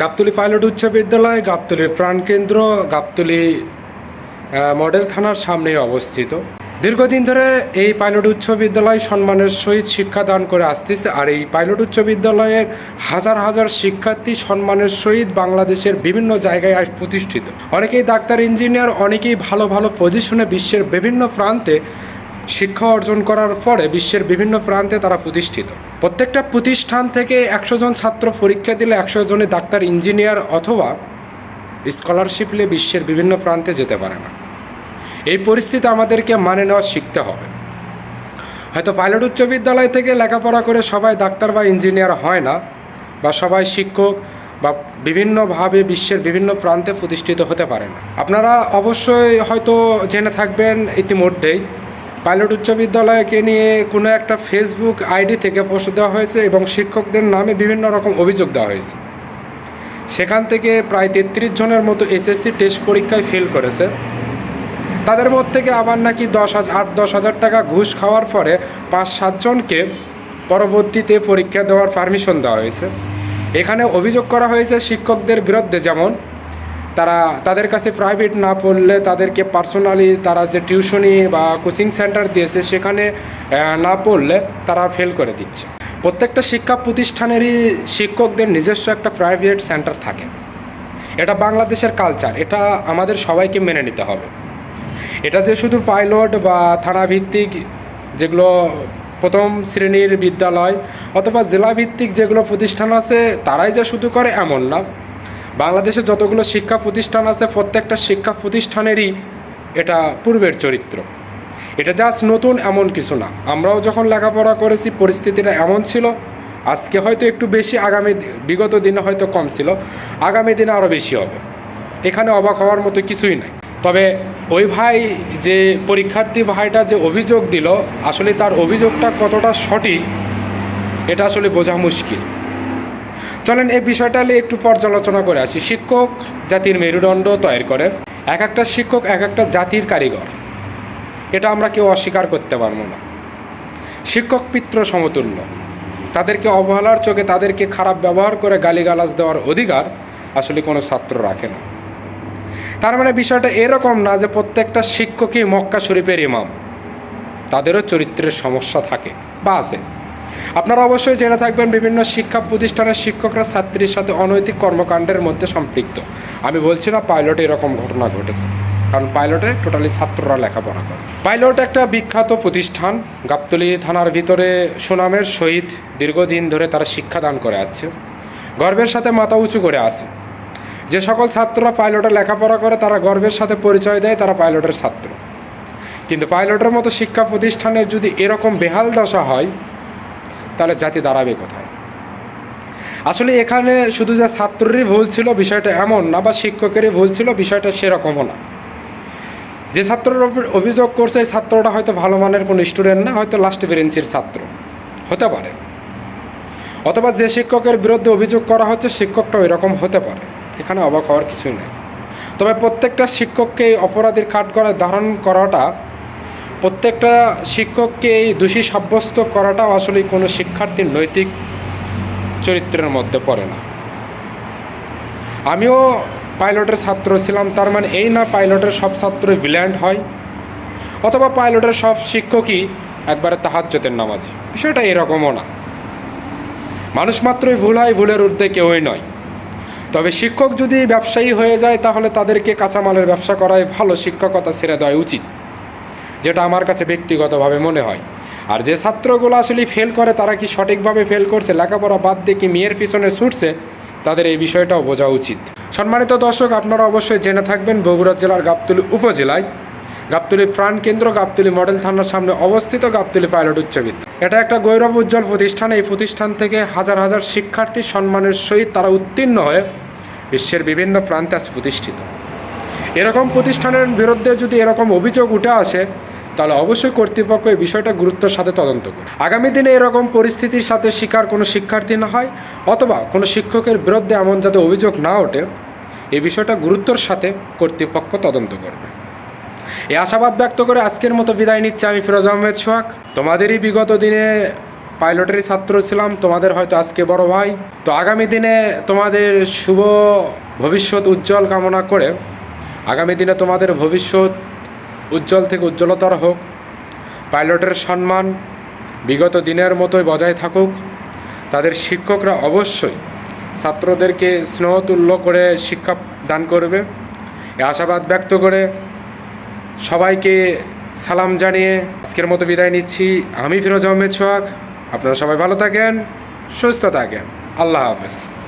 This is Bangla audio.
গাবতলী পাইলট উচ্চ বিদ্যালয়, গাবতলীর প্রাণকেন্দ্র গাবতলী মডেল থানার সামনেই অবস্থিত। দীর্ঘদিন ধরে এই পাইলট উচ্চ বিদ্যালয় সম্মানের সহিত শিক্ষাদান করে আসতেছে আর এই পাইলট উচ্চ বিদ্যালয়ের হাজার হাজার শিক্ষার্থী সম্মানের সহিত বাংলাদেশের বিভিন্ন জায়গায় আজ প্রতিষ্ঠিত। অনেকেই ডাক্তার, ইঞ্জিনিয়ার, অনেকেই ভালো ভালো পজিশনে বিশ্বের বিভিন্ন প্রান্তে শিক্ষা অর্জন করার পরে বিশ্বের বিভিন্ন প্রান্তে তারা প্রতিষ্ঠিত। প্রত্যেকটা প্রতিষ্ঠান থেকে একশো জন ছাত্র পরীক্ষা দিলে একশো জনে ডাক্তার, ইঞ্জিনিয়ার অথবা স্কলারশিপ নিয়ে বিশ্বের বিভিন্ন প্রান্তে যেতে পারে না। এই পরিস্থিতি আমাদেরকে মানে নেওয়া শিখতে হবে। হয়তো পাইলট উচ্চ বিদ্যালয় থেকে লেখাপড়া করে সবাই ডাক্তার বা ইঞ্জিনিয়ার হয় না বা সবাই শিক্ষক বা বিভিন্নভাবে বিশ্বের বিভিন্ন প্রান্তে প্রতিষ্ঠিত হতে পারে না। আপনারা অবশ্যই হয়তো জেনে থাকবেন ইতিমধ্যেই পাইলট উচ্চ বিদ্যালয়কে নিয়ে কোনো একটা ফেসবুক আইডি থেকে পোস্ট দেওয়া হয়েছে এবং শিক্ষকদের নামে বিভিন্ন রকম অভিযোগ দেওয়া হয়েছে। সেখান থেকে প্রায় তেত্রিশ জনের মতো এসএসসি টেস্ট পরীক্ষায় ফেল করেছে। তাদের মধ্যে থেকে আবার নাকি দশ হাজার আট, দশ হাজার টাকা ঘুষ খাওয়ার পরে পাঁচ সাতজনকে পরবর্তীতে পরীক্ষা দেওয়ার পারমিশন দেওয়া হয়েছে। এখানে অভিযোগ করা হয়েছে শিক্ষকদের বিরুদ্ধে যেমন তারা তাদের কাছে প্রাইভেট না পড়লে তাদেরকে পার্সোনালি তারা যে টিউশনি বা কোচিং সেন্টার দিয়েছে সেখানে না পড়লে তারা ফেল করে দিচ্ছে। প্রত্যেকটা শিক্ষা প্রতিষ্ঠানেরই শিক্ষকদের নিজস্ব একটা প্রাইভেট সেন্টার থাকে। এটা বাংলাদেশের কালচার এটা আমাদের সবাইকে মেনে নিতে হবে। এটা যে শুধু পাইলট বা থানাভিত্তিক যেগুলো প্রথম শ্রেণির বিদ্যালয় অথবা জেলাভিত্তিক যেগুলো প্রতিষ্ঠান আছে, তারাই যে শুধু করে এমন না। বাংলাদেশে যতগুলো শিক্ষা প্রতিষ্ঠান আছে, প্রত্যেকটা শিক্ষা প্রতিষ্ঠানেরই এটা পূর্বের চরিত্র। এটা জাস্ট নতুন, এমন কিছু না। আমরাও যখন লেখাপড়া করেছি, পরিস্থিতিটা এমন ছিল। আজকে হয়তো একটু বেশি, আগামী বিগত দিনে হয়তো কম ছিল। আগামী দিনে আরও বেশি হবে। এখানে অবাক হওয়ার মতো কিছুই নাই। তবে ওই ভাই যে পরীক্ষার্থী ভাইটা যে অভিযোগ দিল, আসলে তার অভিযোগটা কতটা সঠিক, এটা আসলে বোঝা মুশকিল। চলেন এই বিষয়টা নিয়ে একটু পর্যালোচনা করে আসি। শিক্ষক জাতির মেরুদণ্ড তৈরি করে। এক একটা শিক্ষক এক একটা জাতির কারিগর। এটা আমরা কেউ অস্বীকার করতে পারব না। শিক্ষক পিত্র সমতুল্য। তাদেরকে অবহেলার চোখে তাদেরকে খারাপ ব্যবহার করে গালিগালাজ দেওয়ার অধিকার আসলে কোনো ছাত্র রাখে না। তার মানে বিষয়টা এরকম না যে প্রত্যেকটা শিক্ষকই মক্কা শরীফের ইমাম। তাদেরও চরিত্রের সমস্যা থাকে বা আছে। আপনারা অবশ্যই জেনে থাকবেন বিভিন্ন শিক্ষা প্রতিষ্ঠানের শিক্ষকরা ছাত্রীর সাথে অনৈতিক কর্মকাণ্ডের মধ্যে সম্পৃক্ত। আমি বলছি না পাইলটে এরকম ঘটনা ঘটেছে, কারণ পাইলটে টোটালি ছাত্ররা লেখাপড়া করে। পাইলট একটা বিখ্যাত প্রতিষ্ঠান, গাবতলী থানার ভিতরে সুনামের সহিত দীর্ঘদিন ধরে তারা শিক্ষাদান করে আসছে গর্বের সাথে মাথা উঁচু করে আছে। যে সকল ছাত্ররা পাইলটে লেখাপড়া করে, তারা গর্বের সাথে পরিচয় দেয়, তারা পাইলটের ছাত্র। কিন্তু পাইলটের মতো শিক্ষা প্রতিষ্ঠানের যদি এরকম বেহাল দশা হয় তাহলে জাতি দাঁড়াবে কোথায়? আসলে এখানে শুধু যে ছাত্রেরই ভুল ছিল বিষয়টা এমন না, বা শিক্ষকেরই ভুল ছিল, বিষয়টা সেরকমও না। যে ছাত্রের অভিযোগ করছে, এই ছাত্রটা হয়তো ভালো মানের কোনো স্টুডেন্ট না, হয়তো লাস্ট বেঞ্চের ছাত্র। হতে পারে। অথবা যে শিক্ষকের বিরুদ্ধে অভিযোগ করা হচ্ছে, শিক্ষকটাও এরকম হতে পারে। এখানে অবাক হওয়ার কিছুই নেই। তবে প্রত্যেকটা শিক্ষককে অপরাধীর কাঠগড়ায় ধারণ করাটা প্রত্যেকটা শিক্ষককে এই দোষী সাব্যস্ত করাটাও আসলে কোনো শিক্ষার্থীর নৈতিক চরিত্রের মধ্যে পড়ে না। আমিও পাইলটের ছাত্র ছিলাম, তার মানে এই না পাইলটের সব ছাত্রই ব্রিলিয়ান্ট হয়, অথবা পাইলটের সব শিক্ষকই একবারে তাহাজ্যতের নামাজি। বিষয়টা এরকমও না। মানুষ মাত্রই ভুল হয়, ভুলের ঊর্ধ্বে কেউই নয়। তবে শিক্ষক যদি ব্যবসায়ী হয়ে যায়, তাহলে তাদেরকে কাঁচামালের ব্যবসা করাই ভালো, শিক্ষকতা ছেড়ে দেওয়া উচিত। যেটা আমার কাছে ব্যক্তিগতভাবে মনে হয়। আর যে ছাত্রগুলো আসলে ফেল করে, তারা কি সঠিকভাবে ফেল করছে, লেখাপড়া বাদ দিয়ে কি মেয়ের পিছনে ছুটছে, তাদের এই বিষয়টাও বোঝা উচিত। সম্মানিত দর্শক, আপনারা অবশ্যই জেনে থাকবেন, বগুড়া জেলার গাবতলী উপজেলায় গাবতলী প্রাণ কেন্দ্র, গাবতলী মডেল থানার সামনে অবস্থিত গাবতলী পাইলট উচ্চ বিদ্যালয়। এটা একটা গৌরব উজ্জ্বল প্রতিষ্ঠান। এই প্রতিষ্ঠান থেকে হাজার হাজার শিক্ষার্থী সম্মানের সহিত তারা উত্তীর্ণ হয়ে বিশ্বের বিভিন্ন প্রান্তে প্রতিষ্ঠিত। এরকম প্রতিষ্ঠানের বিরুদ্ধে যদি এরকম অভিযোগ উঠে আসে তাহলে অবশ্যই কর্তৃপক্ষ এই বিষয়টা গুরুত্বের সাথে তদন্ত করে। আগামী দিনে এরকম পরিস্থিতির সাথে শিকার কোনো শিক্ষার্থী না হয়, অথবা কোনো শিক্ষকের বিরুদ্ধে এমন যাতে অভিযোগ না ওঠে, এই বিষয়টা গুরুত্বর সাথে কর্তৃপক্ষ তদন্ত করবে। এই আশাবাদ ব্যক্ত করে আজকের মতো বিদায় নিচ্ছে আমি ফিরোজ আহমেদ সোহাগ। তোমাদেরই বিগত দিনে পাইলটেরই ছাত্র ছিলাম, তোমাদের হয়তো আজকে বড় ভাই। তো আগামী দিনে তোমাদের শুভ ভবিষ্যৎ উজ্জ্বল কামনা করে, আগামী দিনে তোমাদের ভবিষ্যৎ উজ্জ্বল থেকে উজ্জ্বলতর হোক। পাইলটের সম্মান বিগত দিনের মতোই বজায় থাকুক। তাদের শিক্ষকরা অবশ্যই ছাত্রদেরকে স্নেহতুল্য করে শিক্ষা দান করবে। এ আশাবাদ ব্যক্ত করে সবাইকে সালাম জানিয়ে আজকের মতো বিদায় নিচ্ছি। আমি ফিরোজ আহমেদ সোহাগ। আপনারা সবাই ভালো থাকেন, সুস্থ থাকেন। আল্লাহ হাফেজ।